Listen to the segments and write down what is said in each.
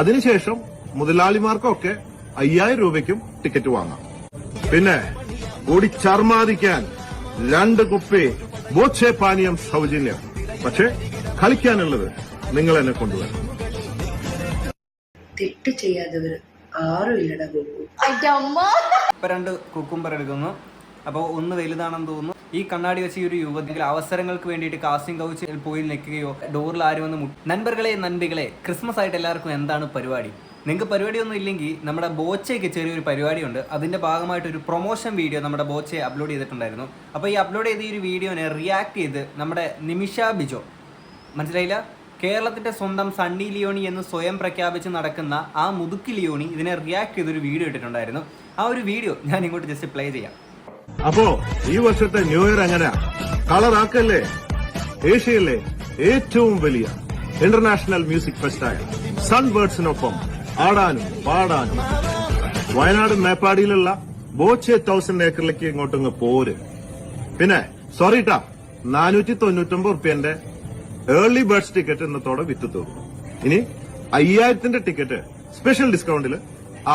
അതിനുശേഷം മുതലാളിമാർക്കൊക്കെ അയ്യായിരം രൂപയ്ക്കും ടിക്കറ്റ് വാങ്ങാം. പിന്നെ കൂടി ചർമാദിക്കാൻ രണ്ട് കുപ്പി ബോച്ചെ പാനീയം സൗജന്യം. പക്ഷെ കളിക്കാനുള്ളത് നിങ്ങൾ എന്നെ കൊണ്ടുവരണം. തെറ്റ് ചെയ്യാത്തവര് ആരും ഇല്ലടാ ഗോപു. ഇപ്പൊ രണ്ട് കുക്കുംബർ എടുക്കുന്നു. അപ്പൊ ഒന്ന് വലുതാണെന്ന് തോന്നുന്നു. ഈ കണ്ണാടി വെച്ച് ഈ ഒരു യുവതികൾ അവസരങ്ങൾക്ക് വേണ്ടിയിട്ട് കാസ്റ്റിംഗ് കൗച്ചിൽ പോയി നിൽക്കുകയോ ഡോറിൽ ആരും വന്ന് നൻപറുകളെ നൻപികളെ ക്രിസ്മസ് ആയിട്ട് എല്ലാവർക്കും എന്താണ് പരിപാടി? നിങ്ങൾക്ക് പരിപാടി ഒന്നും ഇല്ലെങ്കിൽ നമ്മുടെ ബോച്ചയ്ക്ക് ചെറിയൊരു പരിപാടിയുണ്ട്. അതിന്റെ ഭാഗമായിട്ട് ഒരു പ്രൊമോഷൻ വീഡിയോ നമ്മുടെ ബോച്ചയെ അപ്ലോഡ് ചെയ്തിട്ടുണ്ടായിരുന്നു. അപ്പോൾ ഈ അപ്ലോഡ് ചെയ്ത ഈ ഒരു വീഡിയോനെ റിയാക്ട് ചെയ്ത് നമ്മുടെ നിമിഷ ബിജോ മനസ്സിലായില്ല? കേരളത്തിന്റെ സ്വന്തം സണ്ണി ലിയോണി എന്ന് സ്വയം പ്രഖ്യാപിച്ച് നടക്കുന്ന ആ മുതുക്കി ലിയോണി ഇതിനെ റിയാക്ട് ചെയ്തൊരു വീഡിയോ ഇട്ടിട്ടുണ്ടായിരുന്നു. ആ ഒരു വീഡിയോ ഞാൻ ഇങ്ങോട്ട് ജസ്റ്റ് പ്ലേ ചെയ്യാം. അപ്പോ ഈ വർഷത്തെ ന്യൂ ഇയർ എങ്ങനെയാ? കളറാക്കല്ലേ ഏഷ്യയിലെ ഏറ്റവും വലിയ ഇന്റർനാഷണൽ മ്യൂസിക് ഫെസ്റ്റായ സൺബേർഡ്സിനൊപ്പം ആടാനും പാടാനും. വയനാട് മേപ്പാടിയിലുള്ള ബോച്ചെ തൗസൻഡ് ഏക്കറിലേക്ക് ഇങ്ങോട്ടങ്ങ് പോര്. പിന്നെ സോറി ടാ നാനൂറ്റി തൊണ്ണൂറ്റൊമ്പത് റുപ്യന്റെ ഏർലി ബേർഡ്സ് ടിക്കറ്റ് ഇന്നത്തോടെ വിറ്റ് തീർന്നു ഇനി അയ്യായിരത്തിന്റെ ടിക്കറ്റ് സ്പെഷ്യൽ ഡിസ്കൗണ്ടിൽ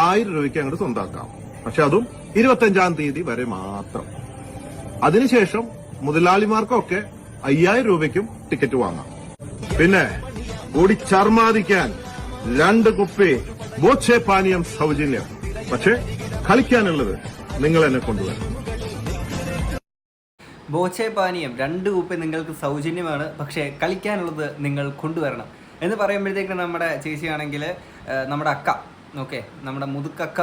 ആയിരം രൂപയ്ക്ക് അങ്ങോട്ട് സ്വന്താക്കാം. പക്ഷെ അതും ഇരുപത്തഞ്ചാം തീയതി വരെ മാത്രം. അതിനുശേഷം മുതലാളിമാർക്കൊക്കെ അയ്യായിരം രൂപയ്ക്കും ടിക്കറ്റ് വാങ്ങാം. പിന്നെ കൂടി ചർമാദിക്കാൻ രണ്ട് കുപ്പി ബോച്ചെ പാനീയം സൗജന്യം. പക്ഷെ കളിക്കാനുള്ളത് നിങ്ങൾ എന്നെ കൊണ്ടുവരണം. ബോച്ചെ പാനീയം രണ്ട് കുപ്പി നിങ്ങൾക്ക് സൗജന്യമാണ് പക്ഷേ കളിക്കാനുള്ളത് നിങ്ങൾ കൊണ്ടുവരണം. എന്ന് പറയുമ്പോഴത്തേക്ക് നമ്മുടെ ചേച്ചിയാണെങ്കിൽ നമ്മുടെ അക്ക ഓക്കെ നമ്മുടെ മുതുക്കക്ക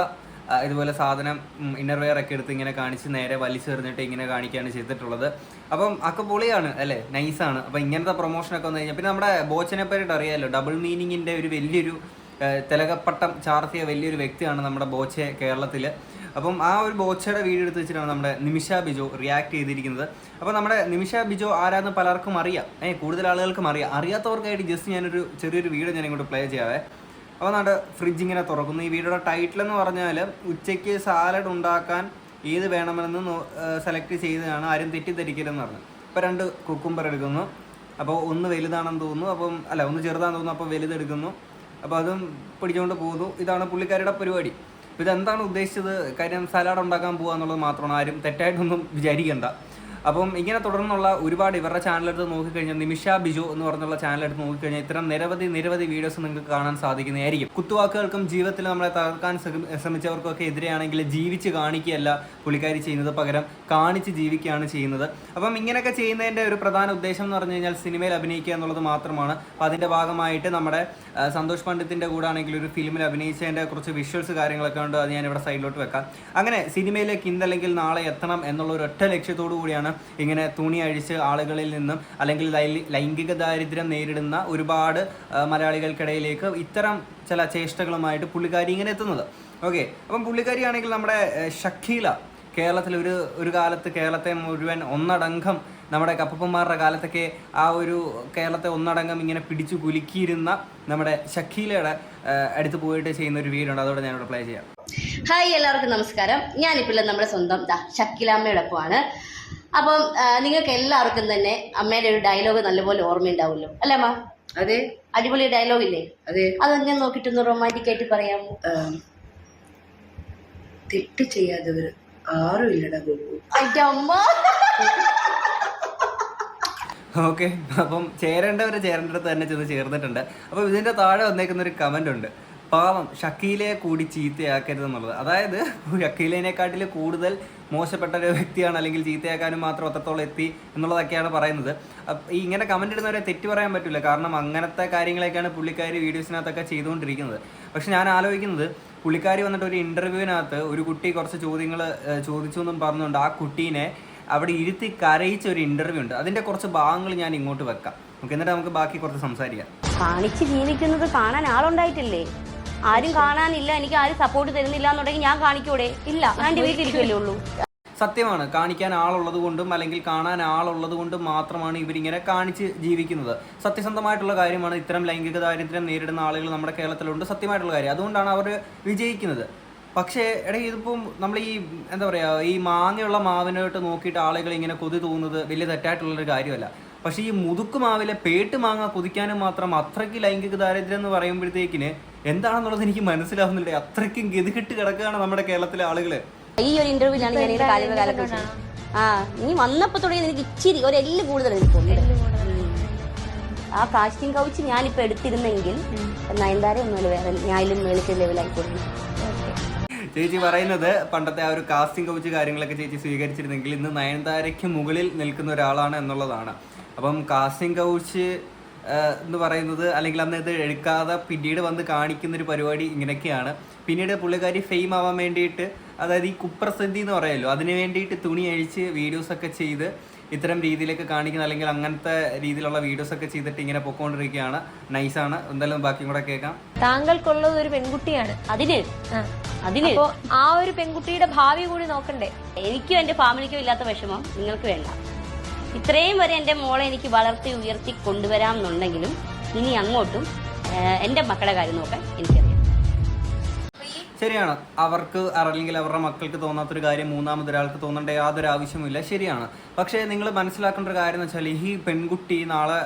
ഇതുപോലെ സാധനം ഇന്നർവെയർ ഒക്കെ എടുത്ത് ഇങ്ങനെ കാണിച്ച് നേരെ വലിച്ചെറിഞ്ഞിട്ട് ഇങ്ങനെ കാണിക്കുകയാണ് ചെയ്തിട്ടുള്ളത്. അപ്പം അക്ക പൊളിയാണ് അല്ലേ? നൈസാണ് അപ്പം ഇങ്ങനത്തെ പ്രൊമോഷനൊക്കെ വന്നു കഴിഞ്ഞാൽ പിന്നെ നമ്മുടെ ബോച്ചനെ പറ്റിയിട്ട് അറിയാമല്ലോ ഡബിൾ മീനിങ്ങിന്റെ ഒരു വലിയൊരു തിലകപ്പട്ടം ചാർത്തിയ വലിയൊരു വ്യക്തിയാണ് നമ്മുടെ ബോച്ചെ കേരളത്തിൽ അപ്പം ആ ഒരു ബോച്ചയുടെ വീഡിയോ എടുത്ത് വെച്ചിട്ടാണ് നമ്മുടെ നിമിഷ ബിജോ റിയാക്ട് ചെയ്തിരിക്കുന്നത്. അപ്പോൾ നമ്മുടെ നിമിഷ ബിജോ ആരാന്ന് പലർക്കും അറിയാം. ഏഹ് കൂടുതൽ ആളുകൾക്കും അറിയാം. അറിയാത്തവർക്കായിട്ട് ജസ്റ്റ് ഞാനൊരു ചെറിയൊരു വീഡിയോ ഞാൻ ഇങ്ങോട്ട് പ്ലേ ചെയ്യാവേ. അപ്പോൾ നമ്മുടെ ഫ്രിഡ്ജ് ഇങ്ങനെ തുറക്കുന്നു. ഈ വീഡിയോയുടെ ടൈറ്റിൽ എന്ന് പറഞ്ഞാൽ ഉച്ചയ്ക്ക് സാലഡ് ഉണ്ടാക്കാൻ ഏത് വേണമെന്ന് സെലക്ട് ചെയ്തതാണ് ആരും തെറ്റിദ്ധരിക്കരുതെന്ന് പറഞ്ഞു. അപ്പോൾ രണ്ട് കുക്കുംബർ എടുക്കുന്നു. അപ്പോൾ ഒന്ന് വലുതാണെന്ന് തോന്നുന്നു. അപ്പം അല്ല ഒന്ന് ചെറുതാണെന്ന് തോന്നുന്നു. അപ്പോൾ വലുതെടുക്കുന്നു അപ്പോൾ അതും പിടിച്ചുകൊണ്ട് പോകുന്നു. ഇതാണ് പുള്ളിക്കാരുടെ പരിപാടി. ഇതെന്താണ് ഉദ്ദേശിച്ചത്? കാര്യം സലാഡ് ഉണ്ടാക്കാൻ പോകുക എന്നുള്ളത് മാത്രമാണ്. ആരും തെറ്റായിട്ടൊന്നും വിചാരിക്കേണ്ട. അപ്പം ഇങ്ങനെ തുടർന്നുള്ള ഒരുപാട് ഇവരുടെ ചാനലെടുത്ത് നോക്കിക്കഴിഞ്ഞാൽ നിമിഷ ബിജു എന്ന് പറഞ്ഞുള്ള ചാനലെടുത്ത് നോക്കിക്കഴിഞ്ഞാൽ ഇത്തരം നിരവധി നിരവധി വീഡിയോസ് നിങ്ങൾക്ക് കാണാൻ സാധിക്കുന്നതായിരിക്കും. കുത്തുവാക്കുകൾക്കും ജീവിതത്തിൽ നമ്മളെ തകർക്കാൻ ശ്രമിച്ചവർക്കൊക്കെ എതിരെയാണെങ്കിൽ ജീവിച്ച് കാണിക്കുകയല്ല പുള്ളിക്കാരി ചെയ്യുന്നത് പകരം കാണിച്ച് ജീവിക്കുകയാണ് ചെയ്യുന്നത്. അപ്പം ഇങ്ങനെയൊക്കെ ചെയ്യുന്നതിന്റെ ഒരു പ്രധാന ഉദ്ദേശം എന്ന് പറഞ്ഞു കഴിഞ്ഞാൽ സിനിമയിൽ അഭിനയിക്കുക എന്നുള്ളത് മാത്രമാണ്. അപ്പം അതിന്റെ ഭാഗമായിട്ട് നമ്മുടെ സന്തോഷ് പണ്ഡിത്തിന്റെ കൂടെ ആണെങ്കിൽ ഒരു ഫിലിമിൽ അഭിനയിച്ചതിന്റെ കുറച്ച് വിഷ്വൽസ് കാര്യങ്ങളൊക്കെ ഉണ്ട്. അത് ഞാൻ ഇവിടെ സൈഡിലോട്ട് വെക്കാം. അങ്ങനെ സിനിമയിലേക്ക് ഇന്നല്ലെങ്കിൽ നാളെ എത്തണം എന്നുള്ള ഒരു ഒറ്റ ലക്ഷ്യത്തോടു കൂടിയാണ് ഇങ്ങനെ തുണി അഴിച്ച് ആളുകളിൽ നിന്നും അല്ലെങ്കിൽ ലൈംഗിക ദാരിദ്ര്യം നേരിടുന്ന ഒരുപാട് മലയാളികൾക്കിടയിലേക്ക് ഇത്തരം ചില ചേഷ്ടകളുമായിട്ട് പുള്ളിക്കാരി ഇങ്ങനെ എത്തുന്നത്. ഓക്കെ അപ്പം പുള്ളിക്കാരി ആണെങ്കിൽ നമ്മുടെ ഷക്കീല കേരളത്തിൽ ഒരു ഒരു കാലത്ത് കേരളത്തെ മുഴുവൻ ഒന്നടങ്കം നമ്മുടെ കപ്പപ്പന്മാരുടെ കാലത്തൊക്കെ ആ ഒരു കേരളത്തെ ഒന്നടങ്കം ഇങ്ങനെ പിടിച്ചു കുലുക്കിയിരുന്ന നമ്മുടെ ഷക്കീലയുടെ അടുത്ത് പോയിട്ട് ചെയ്യുന്ന ഒരു വീടുണ്ട് അതോടെ ഞാനിവിടെ പ്ലേ ചെയ്യാം. ഹായ് എല്ലാവർക്കും നമസ്കാരം. ഞാനിപ്പോൾ നമ്മുടെ സ്വന്തം ഷക്കിലാമ്മയോടൊപ്പമാണ് അപ്പം നിങ്ങൾക്ക് എല്ലാവർക്കും തന്നെ അമ്മയുടെ ഒരു ഡയലോഗ് നല്ലപോലെ ഓർമ്മയുണ്ടാവുമല്ലോ. അല്ലേ അമ്മ? അതെ. അടിപൊളി ഡയലോഗ് ഇല്ലേ? അതെ. അത് ഞാൻ നോക്കിയിട്ടൊന്ന് റൊമാന്റിക് ആയിട്ട് പറയാമോ? തെറ്റ് ചെയ്യാത്തവർ ആരും ഇല്ലടാ ഗോപു. അതിന്റെ അമ്മ. ഓക്കെ അപ്പം ചേരേണ്ടവരെ ചേരേണ്ടടുത്ത് തന്നെ ചെന്ന് ചേർന്നിട്ടുണ്ട്. അപ്പോൾ ഇതിന്റെ താഴെ വന്നേക്കുന്ന ഒരു കമന്റ് ഉണ്ട്. പാവം ഷക്കീലയെ കൂടി ചീത്തയാക്കരുത് എന്നുള്ളത് അതായത് ഷക്കീലേനെക്കാട്ടിൽ കൂടുതൽ മോശപ്പെട്ട ഒരു വ്യക്തിയാണ് അല്ലെങ്കിൽ ചീത്തയാക്കാനും മാത്രം അത്രത്തോളം എത്തി എന്നുള്ളതൊക്കെയാണ് പറയുന്നത്. ഈ ഇങ്ങനെ കമന്റ് ഇടുന്നവരെ തെറ്റ് പറയാൻ പറ്റില്ല കാരണം അങ്ങനത്തെ കാര്യങ്ങളൊക്കെയാണ് പുള്ളിക്കാരി വീഡിയോസിനകത്തൊക്കെ ചെയ്തുകൊണ്ടിരിക്കുന്നത്. പക്ഷെ ഞാൻ ആലോചിക്കുന്നത് പുള്ളിക്കാരി വന്നിട്ട് ഒരു ഇന്റർവ്യൂവിനകത്ത് ഒരു കുട്ടി കുറച്ച് ചോദ്യങ്ങൾ ചോദിച്ചു എന്നും പറഞ്ഞുകൊണ്ട് ആ കുട്ടീനെ അവിടെ ഇരുത്തി കരയിച്ച ഒരു ഇന്റർവ്യൂ ഉണ്ട്. അതിന്റെ കുറച്ച് ഭാഗങ്ങൾ ഞാൻ ഇങ്ങോട്ട് വെക്കാം. നമുക്ക് എന്നിട്ട് നമുക്ക് ബാക്കി കുറച്ച് സംസാരിക്കാം. കാണിച്ച് ജീവിക്കുന്നത് കാണാൻ ആളുണ്ടായിട്ടില്ലേ? ആരും കാണാനില്ല എനിക്ക് ആരും സപ്പോർട്ട് തരുന്നില്ല എന്നുണ്ടെങ്കിൽ ഞാൻ കാണിക്കൂടെ? ഇല്ല ഞാൻ വീട്ടിലിരിക്കല്ലേ ഉള്ളൂ. സത്യമാണ്. കാണിക്കാൻ ആളുള്ളത് കൊണ്ടും അല്ലെങ്കിൽ കാണാൻ ആളുള്ളത് കൊണ്ടും മാത്രമാണ് ഇവരിങ്ങനെ കാണിച്ച് ജീവിക്കുന്നത്. സത്യസന്ധമായിട്ടുള്ള കാര്യമാണ് ഇത്തരം ലൈംഗിക ദാരിദ്ര്യം നേരിടുന്ന ആളുകൾ നമ്മുടെ കേരളത്തിലുണ്ട്. സത്യമായിട്ടുള്ള കാര്യം. അതുകൊണ്ടാണ് അവർ വിജയിക്കുന്നത്. പക്ഷേ എടാ ഇതിപ്പം നമ്മൾ ഈ എന്താ പറയുക ഈ മാങ്ങയുള്ള മാവിനോട്ട് നോക്കിയിട്ട് ആളുകൾ ഇങ്ങനെ കൊതി തോന്നുന്നത് വലിയ തെറ്റായിട്ടുള്ളൊരു കാര്യമല്ല. പക്ഷേ ഈ മുതുക്ക് മാവിലെ പേട്ട് മാങ്ങ കൊതിക്കാനും മാത്രം അത്രയ്ക്ക് ലൈംഗിക ദാരിദ്ര്യം എന്ന് പറയുമ്പോഴത്തേക്കിന് എന്താണെന്നുള്ളത് എനിക്ക് മനസ്സിലാവുന്നില്ല. അത്രയ്ക്കും ഗതികെട്ട് കിടക്കുകയാണ് നമ്മുടെ കേരളത്തിലെ ആളുകൾ. ഈ ഒരു ഇന്റർവ്യൂലാണ് ഞാൻ ഇങ്ങനെ കാര്യം കാലം ആ നീ വന്നപ്പോ തുടങ്ങി എനിക്ക് ഇച്ചിരി ഒരു എല്ല് കൂടുതൽ. ആ കാസ്റ്റിംഗ് കൗച്ച് ഞാനിപ്പോ എടുത്തിരുന്നെങ്കിൽ നയൻതാര ഒന്നുമല്ല വേറെ ഞാനും മേളിക്ക് ലെവലായി കൊടുക്കും ചേച്ചി പറയുന്നത് പണ്ടത്തെ ആ ഒരു കാസ്റ്റിംഗ് കൗച്ച് കാര്യങ്ങളൊക്കെ ചേച്ചി സ്വീകരിച്ചിരുന്നെങ്കിൽ ഇന്ന് നയൻതാരയ്ക്ക് മുകളിൽ നിൽക്കുന്ന ഒരാളാണ് എന്നുള്ളതാണ്. അപ്പം കാസ്റ്റിംഗ് കൗച്ച് എന്ന് പറയുന്നത് അല്ലെങ്കിൽ അന്ന് ഇത് എടുക്കാതെ പിന്നീട് വന്ന് കാണിക്കുന്ന ഒരു പരിപാടി ഇങ്ങനെയൊക്കെയാണ്. പിന്നീട് പുള്ളിക്കാരി ഫെയിം ആവാൻ വേണ്ടിയിട്ട് അതായത് ഈ കുപ്രസിദ്ധി എന്ന് പറയുമല്ലോ അതിന് വേണ്ടിയിട്ട് തുണി അഴിച്ച് വീഡിയോസ് ഒക്കെ ചെയ്ത് ഇത്തരം രീതിയിലൊക്കെ കാണിക്കുന്ന അല്ലെങ്കിൽ അങ്ങനത്തെ രീതിയിലുള്ള വീഡിയോസ് ഒക്കെ ചെയ്തിട്ട് ഇങ്ങനെ പൊക്കോണ്ടിരിക്കുകയാണ്. നൈസാണ് എന്തായാലും ബാക്കിയും കൂടെ കേൾക്കാം. താങ്കൾക്കുള്ളത് ഒരു പെൺകുട്ടിയാണ്. അതിന് ആ. അതിന്. ആ ഒരു പെൺകുട്ടിയുടെ ഭാവി കൂടി നോക്കണ്ടേ? എനിക്കും എന്റെ ഫാമിലിക്കും ഇല്ലാത്ത വിഷമം. നിങ്ങൾക്ക് വേണ്ട. ഇത്രയും വരെ എന്റെ മോളെ എനിക്ക് വളർത്തി ഉയർത്തി കൊണ്ടുവരാം എന്നുണ്ടെങ്കിലും ഇനി അങ്ങോട്ടും എന്റെ മക്കളുടെ കാര്യം നോക്കാൻ എനിക്കറിയാം ശരിയാണ്. അവർക്ക് അല്ലെങ്കിൽ അവരുടെ മക്കൾക്ക് തോന്നാത്തൊരു കാര്യം മൂന്നാമതൊരാൾക്ക് തോന്നേണ്ട യാതൊരു ആവശ്യമില്ല ശരിയാണ്. പക്ഷേ നിങ്ങൾ മനസ്സിലാക്കേണ്ട ഒരു കാര്യം എന്ന് വെച്ചാൽ ഈ പെൺകുട്ടി നാളെ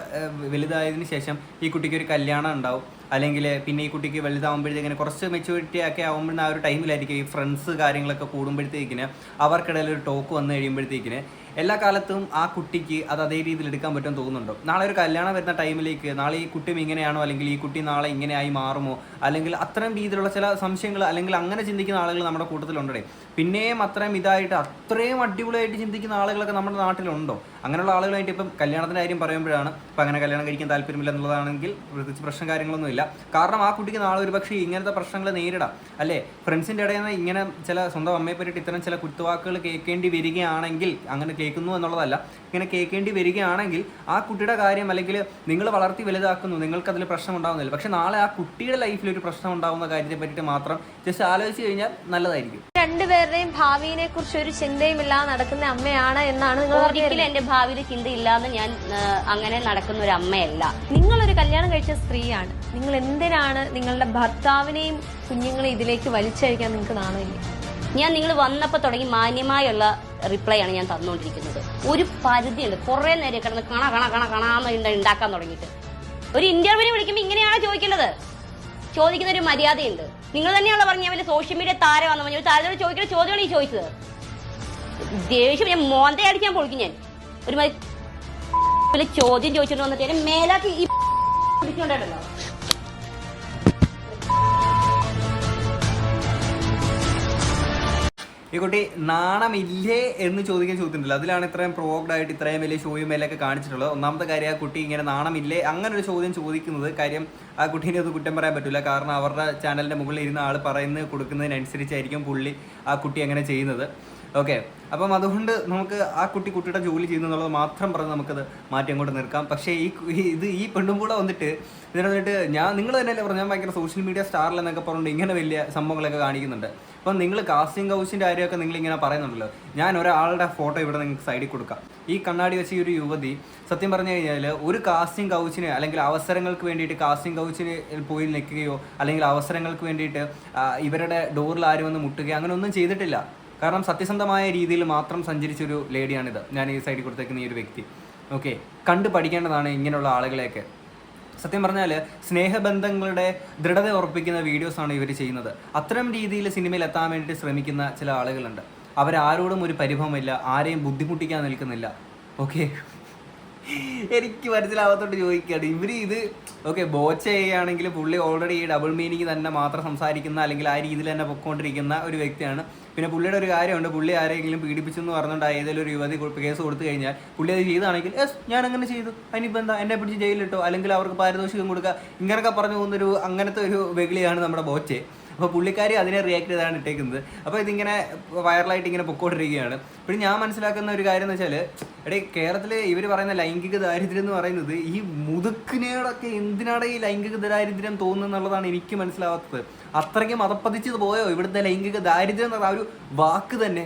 വലുതായതിനു ശേഷം ഈ കുട്ടിക്ക് ഒരു കല്യാണം ഉണ്ടാവും. അല്ലെങ്കിൽ പിന്നെ ഈ കുട്ടിക്ക് വലുതാകുമ്പോഴത്തേക്കിന് കുറച്ച് മെച്യൂരിറ്റി ഒക്കെ ആകുമ്പോൾ ആ ഒരു ടൈമിലായിരിക്കും ഈ ഫ്രണ്ട്സ് കാര്യങ്ങളൊക്കെ കൂടുമ്പോഴത്തേക്കിന് അവർക്കിടയിൽ ഒരു ടോക്ക് വന്നു കഴിയുമ്പോഴത്തേക്കിന് എല്ലാ കാലത്തും ആ കുട്ടിക്ക് അത് അതേ രീതിയിൽ എടുക്കാൻ പറ്റും തോന്നുന്നുണ്ടോ? നാളെ ഒരു കല്യാണം വരുന്ന ടൈമിലേക്ക് നാളെ ഈ കുട്ടിയും ഇങ്ങനെയാണോ? അല്ലെങ്കിൽ ഈ കുട്ടി നാളെ ഇങ്ങനെയായി മാറുമോ? അല്ലെങ്കിൽ അത്തരം രീതിയിലുള്ള ചില സംശയങ്ങൾ അല്ലെങ്കിൽ അങ്ങനെ ചിന്തിക്കുന്ന ആളുകൾ നമ്മുടെ കൂട്ടത്തിലുണ്ടേ പിന്നെയും അത്രയും ഇതായിട്ട് അത്രയും അടിപൊളിയായിട്ട് ചിന്തിക്കുന്ന ആളുകളൊക്കെ നമ്മുടെ നാട്ടിലുണ്ടോ? അങ്ങനെയുള്ള ആളുകളായിട്ട് ഇപ്പം കല്യാണത്തിന്റെ കാര്യം പറയുമ്പോഴാണ് ഇപ്പം അങ്ങനെ കല്യാണം കഴിക്കാൻ താല്പര്യമില്ല എന്നുള്ളതാണെങ്കിൽ പ്രത്യേകിച്ച് പ്രശ്നം കാര്യങ്ങളൊന്നുമില്ല കാരണം ആ കുട്ടിക്ക് നാളെ ഒരു പക്ഷേ ഇങ്ങനത്തെ പ്രശ്നങ്ങൾ നേരിടാം. അല്ലേ? ഫ്രണ്ട്സിന്റെ ഇടയിൽ നിന്ന് ഇങ്ങനെ ചില സ്വന്തം അമ്മയെ പറ്റിയിട്ട് ഇത്തരം ചില കുത്തുവാക്കുകൾ കേൾക്കേണ്ടി വരികയാണെങ്കിൽ അങ്ങനെ കേൾക്കുന്നു എന്നുള്ളതല്ല. ഇങ്ങനെ കേൾക്കേണ്ടി വരികയാണെങ്കിൽ ആ കുട്ടിയുടെ കാര്യം അല്ലെങ്കിൽ നിങ്ങൾ വളർത്തി വലുതാക്കുന്നു നിങ്ങൾക്ക് അതിൽ പ്രശ്നം ഉണ്ടാകുന്നില്ല പക്ഷെ നാളെ ആ കുട്ടിയുടെ ലൈഫിൽ ഒരു പ്രശ്നം ഉണ്ടാകുന്ന കാര്യത്തെ പറ്റിയിട്ട് മാത്രം ജസ്റ്റ് ആലോചിച്ച് കഴിഞ്ഞാൽ നല്ലതായിരിക്കും. രണ്ടുപേരുടെയും ഭാവിയെ കുറിച്ച് ഒരു ചിന്തയും ഇല്ലാതെ നടക്കുന്ന അമ്മയാണ് എന്നാണ് നിങ്ങൾ ഒരിക്കലും എന്റെ ഭാവിയിൽ ചിന്തയില്ലാതെ ഞാൻ അങ്ങനെ നടക്കുന്ന ഒരു അമ്മയല്ല. നിങ്ങളൊരു കല്യാണം കഴിച്ച സ്ത്രീയാണ്. നിങ്ങൾ എന്തിനാണ് നിങ്ങളുടെ ഭർത്താവിനെയും കുഞ്ഞുങ്ങളെ ഇതിലേക്ക് വലിച്ചഴിക്കാൻ നിങ്ങൾക്ക് നാണമില്ല? ഞാൻ നിങ്ങൾ വന്നപ്പോൾ തുടങ്ങി മാന്യമായുള്ള റിപ്ലൈ ആണ് ഞാൻ തന്നുകൊണ്ടിരിക്കുന്നത്. ഒരു പരിധിയുണ്ട്. കുറെ നേരം കിടന്ന് കണ കണ കണ കണാന്ന് ഉണ്ടാക്കാൻ തുടങ്ങിയിട്ട്. ഒരു ഇന്റർവ്യൂവിന് വിളിക്കുമ്പോൾ ഇങ്ങനെയാണ് ചോദിക്കേണ്ടത്. ചോദിക്കുന്ന ഒരു മര്യാദയുണ്ട്. നിങ്ങൾ തന്നെയാണല്ലോ പറഞ്ഞ വലിയ സോഷ്യൽ മീഡിയ താരമാണെന്ന് പറഞ്ഞു താരത്തോട് ചോദിക്കുന്ന ചോദ്യമാണ് ഈ ചോദിച്ചത്. ദേഷ്യം ഞാൻ മോന്തയടിച്ച് ഞാൻ പൊളിക്കും ഞാൻ. ഒരു ചോദ്യം ചോദിച്ചിട്ട് വന്നിട്ട് മേലാക്കി ഈ പിടിച്ചോണ്ടല്ലോ ഈ കുട്ടി നാണമില്ലേ എന്ന് ചോദിക്കാൻ ചോദിച്ചിട്ടില്ല അതിലാണ് ഇത്രയും പ്രോഗ്ഡ് ആയിട്ട് ഇത്രയും വലിയ ഷോയും മേലൊക്കെ കാണിച്ചിട്ടുള്ളത്. ഒന്നാമത്തെ കാര്യം ആ കുട്ടി ഇങ്ങനെ നാണമില്ലേ? അങ്ങനെ ഒരു ചോദ്യം ചോദിക്കുന്നത് കാര്യം ആ കുട്ടീനെ അത് കുറ്റം പറയാൻ പറ്റില്ല കാരണം അവരുടെ ചാനലിന്റെ മുകളിൽ ഇരുന്ന ആൾ പറയുന്നത് കൊടുക്കുന്നതിനനുസരിച്ചായിരിക്കും പുള്ളി ആ കുട്ടി അങ്ങനെ ചെയ്യുന്നത്. ഓക്കെ അപ്പം അതുകൊണ്ട് നമുക്ക് ആ കുട്ടി കുട്ടിയുടെ ജോലി ചെയ്യുന്നു എന്നുള്ളത് മാത്രം പറഞ്ഞ് നമുക്കത് മാറ്റി അങ്ങോട്ട് നിർക്കാം. പക്ഷേ ഈ ഇത് ഈ പെണ്ണും കൂടെ വന്നിട്ട് ഇതിന് വന്നിട്ട് ഞാൻ നിങ്ങൾ തന്നെയല്ലേ പറഞ്ഞു ഞാൻ ഭയങ്കര സോഷ്യൽ മീഡിയ സ്റ്റാറിൽ എന്നൊക്കെ പറഞ്ഞുകൊണ്ട് ഇങ്ങനെ വലിയ സംഭവങ്ങളൊക്കെ കാണിക്കുന്നുണ്ട്. അപ്പം നിങ്ങൾ കാസ്റ്റിംഗ് ഹൗസിന്റെ കാര്യമൊക്കെ നിങ്ങൾ ഇങ്ങനെ പറയുന്നുണ്ടല്ലോ. ഞാൻ ഒരാളുടെ ഫോട്ടോ ഇവിടെ നിങ്ങൾക്ക് സൈഡിൽ കൊടുക്കാം. ഈ കണ്ണാടി വെച്ച ഈ ഒരു യുവതി സത്യം പറഞ്ഞു കഴിഞ്ഞാൽ ഒരു കാസ്റ്റിംഗ് കൗച്ചിന് അല്ലെങ്കിൽ അവസരങ്ങൾക്ക് വേണ്ടിയിട്ട് കാസ്റ്റിംഗ് കൗച്ചിന് പോയി നിൽക്കുകയോ അല്ലെങ്കിൽ അവസരങ്ങൾക്ക് വേണ്ടിയിട്ട് ഇവരുടെ ഡോറിൽ ആരും വന്ന് മുട്ടുകയോ അങ്ങനെ ഒന്നും ചെയ്തിട്ടില്ല. കാരണം സത്യസന്ധമായ രീതിയിൽ മാത്രം സഞ്ചരിച്ചൊരു ലേഡിയാണിത്. ഞാൻ ഈ സൈഡിൽ കൊടുത്തേക്കുന്ന ഈ ഒരു വ്യക്തി. ഓക്കെ കണ്ടു പഠിക്കേണ്ടതാണ് ഇങ്ങനെയുള്ള ആളുകളെയൊക്കെ. സത്യം പറഞ്ഞാൽ സ്നേഹബന്ധങ്ങളുടെ ദൃഢത ഉറപ്പിക്കുന്ന വീഡിയോസാണ് ഇവർ ചെയ്യുന്നത്. അത്തരം രീതിയിൽ സിനിമയിൽ എത്താൻ വേണ്ടി ശ്രമിക്കുന്ന ചില ആളുകളുണ്ട്. അവരാരോടും ഒരു പരിഭവമില്ല ആരെയും ബുദ്ധിമുട്ടിക്കാൻ നിൽക്കുന്നില്ല. ഓക്കെ എനിക്ക് മനസ്സിലാവാത്തോണ്ട് ചോദിക്കുകയാണ് ഇവർ ഇത് ഓക്കെ ബോച്ച ചെയ്യുകയാണെങ്കിൽ പുള്ളി ഓൾറെഡി ഈ ഡബിൾ മീനിങ് തന്നെ മാത്രം സംസാരിക്കുന്ന അല്ലെങ്കിൽ ആ രീതിയിൽ തന്നെ പൊക്കോണ്ടിരിക്കുന്ന ഒരു വ്യക്തിയാണ്. പിന്നെ പുള്ളിയുടെ ഒരു കാര്യമുണ്ട്. പുള്ളി ആരെങ്കിലും പീഡിപ്പിച്ചെന്ന് പറഞ്ഞുകൊണ്ട് ഏതെങ്കിലും ഒരു യുവതി കേസ് കൊടുത്തു കഴിഞ്ഞാൽ പുള്ളി അത് ചെയ്താണെങ്കിൽ യെസ് ഞാൻ അങ്ങനെ ചെയ്തു. അതിനിപ്പോൾ എന്താ എന്നെ പിടിച്ച് ജയിലിട്ടോ അല്ലെങ്കിൽ അവർക്ക് പാരിതോഷികം കൊടുക്കുക ഇങ്ങനെയൊക്കെ പറഞ്ഞു പോകുന്നൊരു അങ്ങനത്തെ ഒരു വെകിളിയാണ് നമ്മുടെ ബോച്ചെ. അപ്പോൾ പുള്ളിക്കാരി അതിനെ റിയാക്ട് ചെയ്താണ് ഇട്ടേക്കുന്നത്. അപ്പോൾ ഇതിങ്ങനെ വൈറലായിട്ട് ഇങ്ങനെ പൊക്കോണ്ടിരിക്കുകയാണ്. പിന്നെ ഞാൻ മനസ്സിലാക്കുന്ന ഒരു കാര്യം എന്ന് വെച്ചാൽ എടേ കേരളത്തിൽ ഇവർ പറയുന്ന ലൈംഗിക ദാരിദ്ര്യം എന്ന് പറയുന്നത് ഈ മുതുക്കിനോടൊക്കെ എന്തിനാണ് ഈ ലൈംഗിക ദാരിദ്ര്യം തോന്നുന്നത് എന്നുള്ളതാണ് എനിക്ക് മനസ്സിലാവാത്തത്. അത്രയ്ക്ക് മതപ്പതിച്ചത് പോയോ ഇവിടുത്തെ ലൈംഗിക ദാരിദ്ര്യം എന്നുള്ള ആ ഒരു വാക്ക് തന്നെ?